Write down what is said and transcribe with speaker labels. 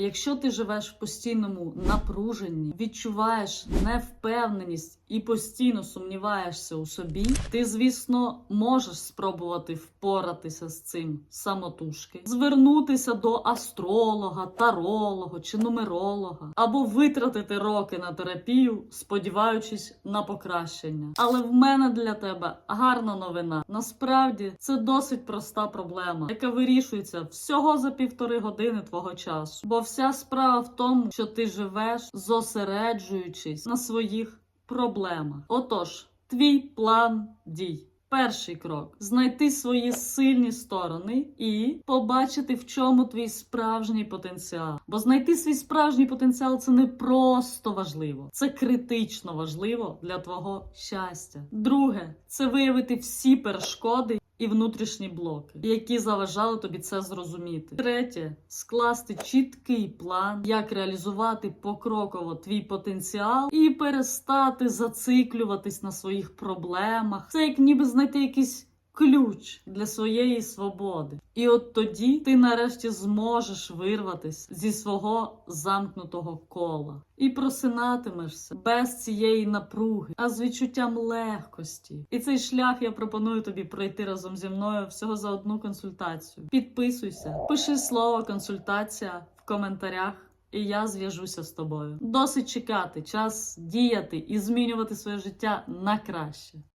Speaker 1: Якщо ти живеш в постійному напруженні, відчуваєш невпевненість і постійно сумніваєшся у собі, ти, звісно, можеш спробувати впоратися з цим самотужки, звернутися до астролога, таролога чи нумеролога, або витратити роки на терапію, сподіваючись на покращення. Але в мене для тебе гарна новина. Насправді це досить проста проблема, яка вирішується всього за півтори години твого часу. Бо вся справа в тому, що ти живеш, зосереджуючись на своїх проблемах. Отож, твій план дій. Перший крок знайти свої сильні сторони і побачити, в чому твій справжній потенціал. Бо знайти свій справжній потенціал це не просто важливо, це критично важливо для твого щастя. Друге, це виявити всі перешкоди. І внутрішні блоки, які заважали тобі це зрозуміти. Третє скласти чіткий план, як реалізувати покроково твій потенціал і перестати зациклюватись на своїх проблемах. Це як ніби знайти якийсь ключ для своєї свободи. І от тоді ти нарешті зможеш вирватися зі свого замкнутого кола і просинатимешся без цієї напруги, а з відчуттям легкості. І цей шлях я пропоную тобі пройти разом зі мною всього за одну консультацію. Підписуйся, пиши слово консультація в коментарях. І я зв'яжуся з тобою. Досить чекати, час діяти і змінювати своє життя на краще.